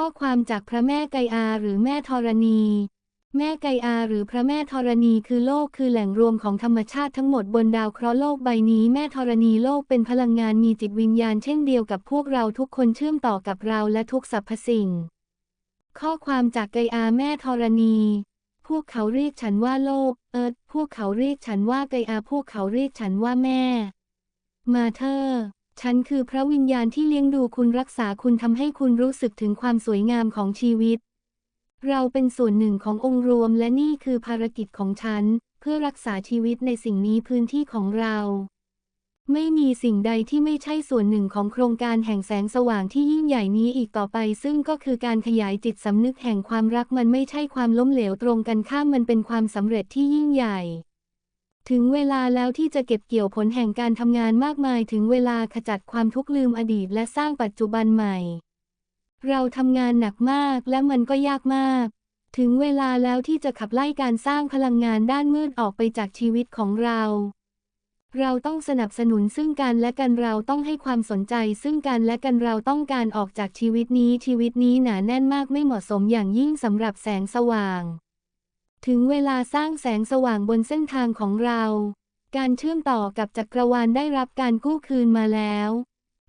ข้อความจากพระแม่ไกอาหรือแม่ธรณี แม่ไกอาหรือพระแม่ธรณีคือโลกคือแหล่งรวมของธรรมชาติทั้งหมดบนดาวเคราะห์โลกใบนี้แม่ธรณีโลกเป็นพลังงานมีจิตวิญญาณเช่นเดียวกับพวกเราทุกคนเชื่อมต่อกับเราและทุกสรรพสิ่ง ข้อความจากไกอาแม่ธรณีพวกเขาเรียกฉันว่าโลก เอิร์ธพวกเขาเรียกฉันว่าไกอา พวกเขาเรียกฉันว่าแม่ มาเธอ ฉันคือพระวิญญาณที่เลี้ยงดูคุณรักษาคุณทำให้คุณรู้สึกถึงความสวยงามของชีวิต เราเป็นส่วนหนึ่งขององค์รวมและนี่คือภารกิจของฉัน เพื่อรักษาชีวิตในสิ่งนี้พื้นที่ของเรา ไม่มีสิ่งใดที่ไม่ใช่ส่วนหนึ่งของโครงการแห่งแสงสว่างที่ยิ่งใหญ่นี้อีกต่อไป ซึ่งก็คือการขยายจิตสำนึกแห่งความรักมันไม่ใช่ความล้มเหลวตรงกันข้ามมันเป็นความสำเร็จที่ยิ่งใหญ่ ถึงเวลาแล้วที่จะเก็บเกี่ยวผลแห่งการทำงานมากมายถึงเวลาขจัดความทุกข์ลืมอดีตและสร้างปัจจุบันใหม่ เราทำงานหนักมากและมันก็ยากมาก ถึงเวลาแล้วที่จะขับไล่การสร้างพลังงานด้านมืดออกไปจากชีวิตของเรา เราต้องสนับสนุนซึ่งกันและกันเราต้องให้ความสนใจ ซึ่งกันและกันเราต้องการออกจากชีวิตนี้ชีวิตนี้หนาแน่นมากไม่เหมาะสมอย่างยิ่งสำหรับแสงสว่าง ถึงเวลาสร้างแสงสว่างบนเส้นทางของเรา การเชื่อมต่อกับจักรวาลได้รับการกู้คืนมาแล้ว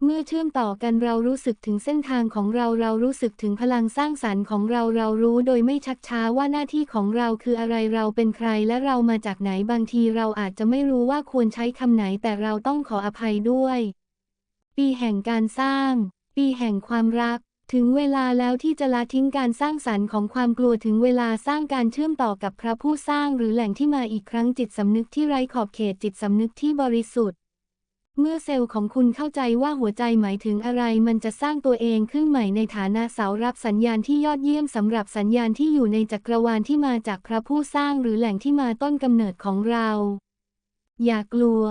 เมื่อเชื่อมต่อกันเรารู้สึกถึงเส้นทางของเราเรารู้สึกถึงพลังสร้างสรรค์ของเราเรารู้โดยไม่ชักช้าว่าหน้าที่ของเราคืออะไรเราเป็นใครและเรามาจากไหนบางทีเราอาจจะไม่รู้ว่าควรใช้คำไหนแต่เราต้องขออภัยด้วย ปีแห่งการสร้าง ปีแห่งความรัก ถึงเวลาแล้วที่จะละทิ้งการสร้างสรรค์ของความกลัวถึงเวลาสร้างการเชื่อมต่อกับพระผู้สร้างหรือแหล่งที่มาอีกครั้งจิตสำนึกที่ไร้ขอบเขตจิตสำนึกที่บริสุทธิ์เมื่อเซลล์ของคุณเข้าใจว่าหัวใจหมายถึงอะไรมันจะสร้างตัวเองขึ้นใหม่ในฐานะเสารับสัญญาณที่ยอดเยี่ยมสำหรับสัญญาณที่อยู่ในจักรวาลที่มาจากพระผู้สร้างหรือแหล่งที่มาต้นกำเนิดของเรา อย่ากลัว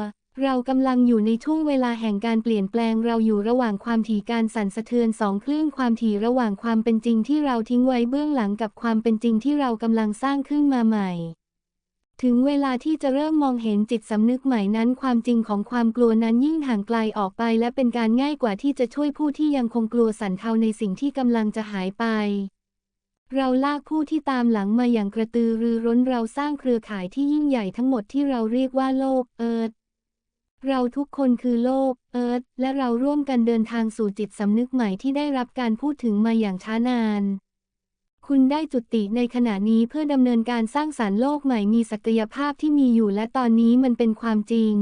เรากำลังอยู่ในช่วงเวลาแห่งการเปลี่ยนแปลงเราอยู่ระหว่างความถี่การสั่นสะเทือนสองคลื่นความถี่ระหว่างความเป็นจริงที่เราทิ้งไว้เบื้องหลังกับความเป็นจริงที่เรากำลังสร้างขึ้นมาใหม่ ถึงเวลาที่จะเริ่มมองเห็นจิตสำนึกใหม่นั้น ความจริงของความกลัวนั้นยิ่งห่างไกลออกไป และเป็นการง่ายกว่าที่จะช่วยผู้ที่ยังคงกลัวสั่นเทาในสิ่งที่กำลังจะหายไปเราลากผู้ที่ตามหลังมาอย่างกระตือรือร้นเราสร้างเครือข่ายที่ยิ่งใหญ่ทั้งหมดที่เราเรียกว่าโลกเอิร์ธ เราทุกคนคือโลก เอิร์ธและเราร่วมกันเดินทางสู่จิตสำนึกใหม่ที่ได้รับการพูดถึงมาอย่างช้านาน คุณได้จุติในขณะนี้เพื่อดำเนินการสร้างสรรค์โลกใหม่มีศักยภาพที่มีอยู่และตอนนี้มันเป็นความจริง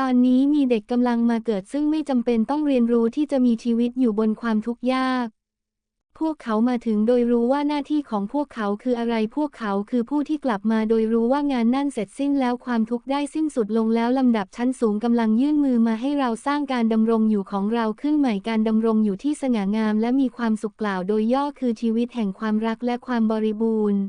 ตอนนี้มีเด็กกำลังมาเกิดซึ่งไม่จำเป็นต้องเรียนรู้ที่จะมีชีวิตอยู่บนความทุกข์ยาก พวกเขามาถึงโดยรู้ว่าหน้าที่ของพวกเขาคืออะไร พวกเขาคือผู้ที่กลับมาโดยรู้ว่างานนั่นเสร็จสิ้นแล้วความทุกข์ได้สิ้นสุดลงแล้วลำดับชั้นสูงกำลังยื่นมือมาให้เราสร้างการดำรงอยู่ของเราขึ้นใหม่การดำรงอยู่ที่สง่างามและมีความสุขกล่าวโดยย่อคือชีวิตแห่งความรักและความบริบูรณ์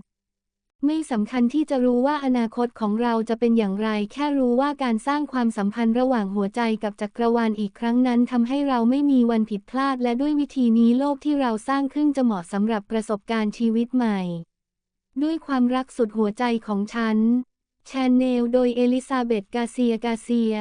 ไม่สำคัญที่จะรู้ว่าอนาคตของเราจะเป็นอย่างไร แค่รู้ว่าการสร้างความสัมพันธ์ระหว่างหัวใจกับจักรวาลอีกครั้งนั้นทำให้เราไม่มีวันผิดพลาด และด้วยวิธีนี้โลกที่เราสร้างขึ้นจะเหมาะสำหรับประสบการณ์ชีวิตใหม่ ด้วยความรักสุดหัวใจของฉัน แชนเนล โดยเอลิซาเบธกาเซียกาเซีย